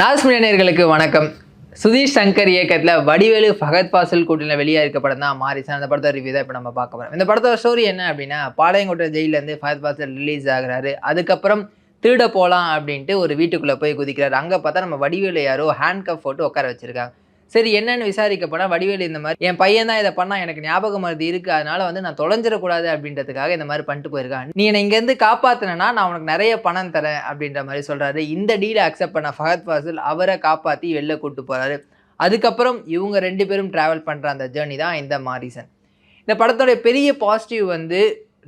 நாஸ்மியா வணக்கம். சுதீஷ் சங்கர் இயக்கத்தில் வடிவேலு ஃபகத் பாசில் கூட்டில் வெளியே இருக்க படம் தான் மாரிசன் அந்த படத்தோட ரிவ்யூ தான் இப்போ நம்ம பார்க்க போகிறோம் இந்த படத்தோட ஸ்டோரி என்ன அப்படின்னா பாளையங்கோட்டை ஜெயிலேருந்து ஃபகத் பாசில் ரிலீஸ் ஆகிறாரு. அதுக்கப்புறம் திருட போகலாம் அப்படின்ட்டு ஒரு வீட்டுக்குள்ளே போய் குதிக்கிறார். அங்கே பார்த்தா நம்ம வடிவேலு யாரோ ஹேண்ட் கப் போட்டு உட்கார வச்சிருக்காங்க. சரி என்னன்னு விசாரிக்க வடிவேலு இந்த மாதிரி என் பையன் தான் இதை பண்ணா எனக்கு ஞாபகம் மருந்து இருக்கு அதனால வந்து நான் தொலைஞ்சிடக்கூடாது அப்படின்றதுக்காக இந்த மாதிரி பண்ணிட்டு போயிருக்கான் நீ என்னை இங்கேருந்து காப்பாத்தினா நான் உனக்கு நிறைய பணம் தரேன் அப்படின்ற மாதிரி சொல்றாரு. இந்த டீலை அக்செப்ட் பண்ண ஃபஹத் ஃபாசில் அவரை காப்பாற்றி வெளில கூட்டு போறாரு. அதுக்கப்புறம் இவங்க ரெண்டு பேரும் டிராவல் பண்ணுற அந்த ஜேர்னி தான் இந்த மாரிசன். இந்த படத்தோடைய பெரிய பாசிட்டிவ் வந்து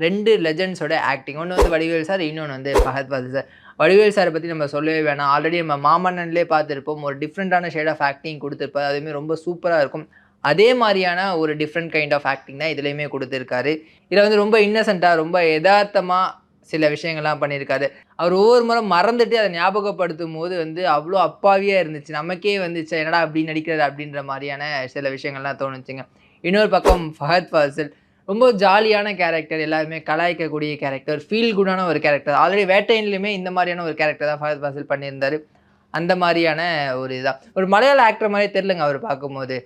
ரெண்டு லெஜண்ட்ஸோட ஆக்டிங் ஒன்று வந்து வடிவேல் சார் இன்னொன்று வந்து பகத் ஃபாசில் சார். வடிவேல் சாரை பற்றி நம்ம சொல்லவே வேணாம். ஆல்ரெடி நம்ம மாமன்னன்லேயே பார்த்துருப்போம். ஒரு டிஃப்ரெண்ட்டான ஷேட் ஆஃப் ஆக்டிங் கொடுத்துருப்பார். அதுவுமே ரொம்ப சூப்பராக இருக்கும். அதே மாதிரியான ஒரு டிஃப்ரெண்ட் கைண்ட் ஆஃப் ஆக்டிங் தான் இதுலேயுமே கொடுத்துருக்காரு. இதில் வந்து ரொம்ப இன்னசென்ட்டாக ரொம்ப யதார்த்தமாக சில விஷயங்கள்லாம் பண்ணியிருக்காரு அவர் ஒவ்வொரு முறை மறந்துட்டு அதை ஞாபகப்படுத்தும் போது வந்து அவ்வளோ அப்பாவியாக இருந்துச்சு. நமக்கே வந்துச்சு என்னடா அப்படி நடிக்கிறது அப்படின்ற மாதிரியான சில விஷயங்கள்லாம் தோணுச்சுங்க. இன்னொரு பக்கம் ஃபஹத் ஃபாசில் ரொம்ப ஜாலியான கேரக்டர் எல்லாருமே கலாய்க்கக்கூடிய கேரக்டர் ஃபீல் குடான ஒரு கேரக்டர் ஆல்ரெடி வேட்டையின்லையுமே இந்த மாதிரியான ஒரு கேரக்டர் தான் ஃபஹத் ஃபாசில் பண்ணியிருந்தாரு. அந்த மாதிரியான ஒரு இதான் ஒரு மலையாள ஆக்டர் மாதிரியே தெரிலங்க அவர் பார்க்கும்போது.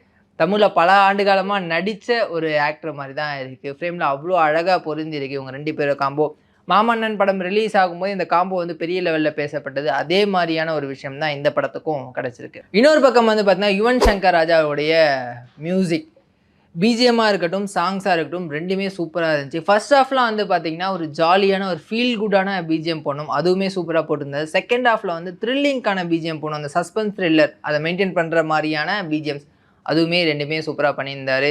தமிழில் பல ஆண்டு காலமாக நடித்த ஒரு ஆக்டர் மாதிரி தான் இருக்குது ஃப்ரேமில் அவ்வளோ அழகாக பொருந்திருக்கு இவங்க ரெண்டு பேரும் காம்போ மாமன்னன் படம் ரிலீஸ் ஆகும்போது இந்த காம்போ வந்து பெரிய லெவலில் பேசப்பட்டது. அதே மாதிரியான ஒரு விஷயம் தான் இந்த படத்துக்கும் கிடச்சிருக்கு. இன்னொரு பக்கம் வந்து பார்த்தீங்கன்னா யுவன் சங்கர் ராஜாவுடைய மியூசிக் பிஜிஎம்மாக இருக்கட்டும் சாங்ஸாக இருக்கட்டும் ரெண்டுமே சூப்பராக இருந்துச்சு. ஃபர்ஸ்ட் ஹாஃப்லாம் வந்து பார்த்தீங்கன்னா ஒரு ஜாலியான ஒரு ஃபீல் குட்டான பிஜிஎம் போனோம் அதுவுமே சூப்பராக போட்டிருந்தது. செகண்ட் ஹாஃபில் வந்து த்ரில்லிங்கான பிஜிஎம் போனோம் அந்த சஸ்பென்ஸ் த்ரில்லர் அதை மெயின்டைன் பண்ணுற மாதிரியான பிஜிஎம்ஸ் அதுவுமே ரெண்டுமே சூப்பராக பண்ணியிருந்தார்.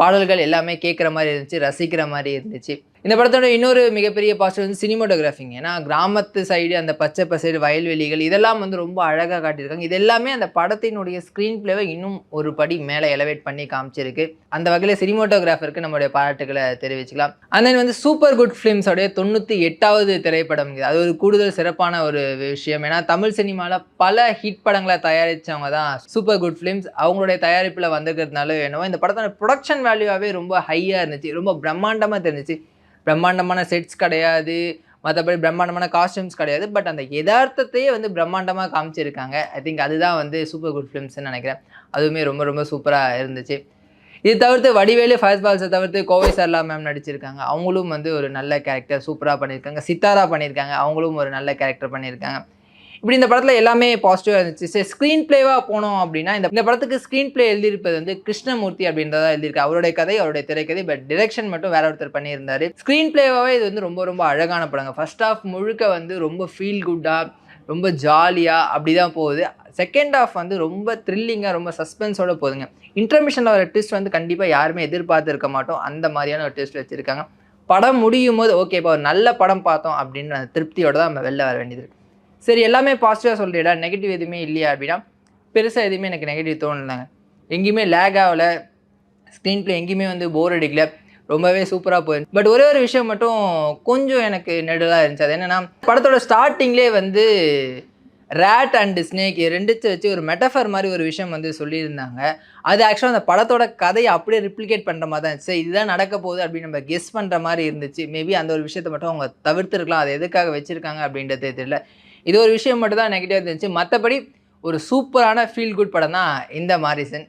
பாடல்கள் எல்லாமே கேட்குற மாதிரி இருந்துச்சு ரசிக்கிற மாதிரி இருந்துச்சு. இந்த படத்தோட இன்னொரு மிகப்பெரிய பாசிட்டிவ் வந்து சினிமோட்டோகிராஃபிங் ஏன்னா கிராமத்து சைடு அந்த பச்சை பசைடு வயல்வெளிகள் இதெல்லாம் வந்து ரொம்ப அழகாக காட்டியிருக்காங்க. இது எல்லாமே அந்த படத்தினுடைய ஸ்க்ரீன் பிளேவை இன்னும் ஒரு படி மேலே எலவேட் பண்ணி காமிச்சிருக்கு. அந்த வகையில் சினிமோட்டோகிராஃபருக்கு நம்மளுடைய பாராட்டுகளை தெரிவிச்சுக்கலாம். அண்ட் வந்து சூப்பர் குட் ஃபிலிம்ஸோடைய தொண்ணூற்றி எட்டாவது திரைப்படம் இது. அது ஒரு கூடுதல் சிறப்பான ஒரு விஷயம். ஏன்னா தமிழ் சினிமாவில் பல ஹிட் படங்களை தயாரித்தவங்க தான் சூப்பர் குட் ஃபிலிம்ஸ் அவங்களுடைய தயாரிப்பில் வந்திருக்கிறதுனால என்னவோ இந்த படத்தோட ப்ரொடக்ஷன் வேல்யூவாகவே ரொம்ப ஹையாக இருந்துச்சு. ரொம்ப பிரம்மாண்டமாக தெரிஞ்சிச்சு. பிரம்மாண்டமான செட்ஸ் கிடையாது. மற்றபடி பிரம்மாண்டமான காஸ்டியூம்ஸ் கிடையாது. பட் அந்த யதார்த்தத்தையே வந்து பிரம்மாண்டமாக காமிச்சிருக்காங்க. ஐ திங்க் அதுதான் வந்து சூப்பர் குட் ஃபிலிம்ஸ்னு நினைக்கிறேன். அதுவுமே ரொம்ப ரொம்ப சூப்பராக இருந்துச்சு. இது தவிர்த்து வடிவேலு ஃபயர் பால்ஸை தவிர்த்து கோவை சர்லா மேம் நடிச்சிருக்காங்க. அவங்களும் வந்து ஒரு நல்ல கேரக்டர் சூப்பராக பண்ணியிருக்காங்க சித்தாரா பண்ணியிருக்காங்க அவங்களும் ஒரு நல்ல கேரக்டர் பண்ணியிருக்காங்க இப்படி இந்த படத்தில் எல்லாமே பாசிட்டிவாக இருந்துச்சு. சரி ஸ்க்ரீன் பிளேவாக போனோம் அப்படின்னா இந்த இந்த படத்துக்கு ஸ்க்ரீன் பிளே எழுதியிருப்பது வந்து கிருஷ்ணமூர்த்தி அப்படின்றதா எழுதியிருக்கு. அவருடைய கதை அவருடைய திரைக்கதை பட் டிரெக்ஷன் மட்டும் வேற ஒருத்தர் பண்ணியிருந்தார். ஸ்க்ரீன் பிளேவாகவே இது வந்து ரொம்ப ரொம்ப அழகான படங்க. ஃபர்ஸ்ட் ஆஃப் முழுக்க வந்து ரொம்ப ஃபீல் குட்டாக ரொம்ப ஜாலியாக அப்படி தான் போகுது. செகண்ட் ஆஃப் வந்து ரொம்ப த்ரில்லிங்காக ரொம்ப சஸ்பென்ஸோட போகுதுங்க. இன்டர்மிஷனில் வர ட்விஸ்ட் வந்து கண்டிப்பாக யாருமே எதிர்பார்த்துருக்க மாட்டோம். அந்த மாதிரியான ஒரு ட்விஸ்ட் வச்சுருக்காங்க. படம் முடியும் போது ஓகே இப்போ ஒரு நல்ல படம் பார்த்தோம் அப்படின்ற அந்த திருப்தியோட தான் நம்ம வெளில வர வேண்டியது இருக்குது சரி எல்லாமே பாசிட்டிவாக சொல்லிடா நெகட்டிவ் எதுவுமே இல்லையா அப்படின்னா பெருசாக எதுவுமே எனக்கு நெகட்டிவ் தோணலைங்க. எங்கேயுமே லேக் ஆகலை. ஸ்க்ரீன் ப்ளே எங்கேயுமே வந்து போர் அடிக்கல. ரொம்பவே சூப்பராக போயிருக்கு பட் ஒரே ஒரு விஷயம் மட்டும் கொஞ்சம் எனக்கு நெடுலாக இருந்துச்சு. அது என்னென்னா படத்தோட ஸ்டார்டிங்லேயே வந்து ரேட் அண்ட் ஸ்னேக் ரெண்டுத்தை வச்சு ஒரு மெட்டஃபர் மாதிரி ஒரு விஷயம் வந்து சொல்லியிருந்தாங்க. அது ஆக்சுவலாக அந்த படத்தோட கதையை அப்படியே ரிப்ளிகேட் பண்ணுற மாதிரி தான் இருந்துச்சு. இதுதான் நடக்க போகுது அப்படின்னு நம்ம கெஸ் பண்ணுற மாதிரி இருந்துச்சு. மேபி அந்த ஒரு விஷயத்தை மட்டும் அவங்க தவிர்த்துருக்கலாம். அது எதுக்காக வச்சுருக்காங்க அப்படின்றதே தெரியல. இது ஒரு விஷயம் மட்டும் தான் நெகட்டிவாக இருந்துச்சு. மற்றபடி ஒரு சூப்பரான ஃபீல் குட் படம் தான் இந்த மாரிசன்.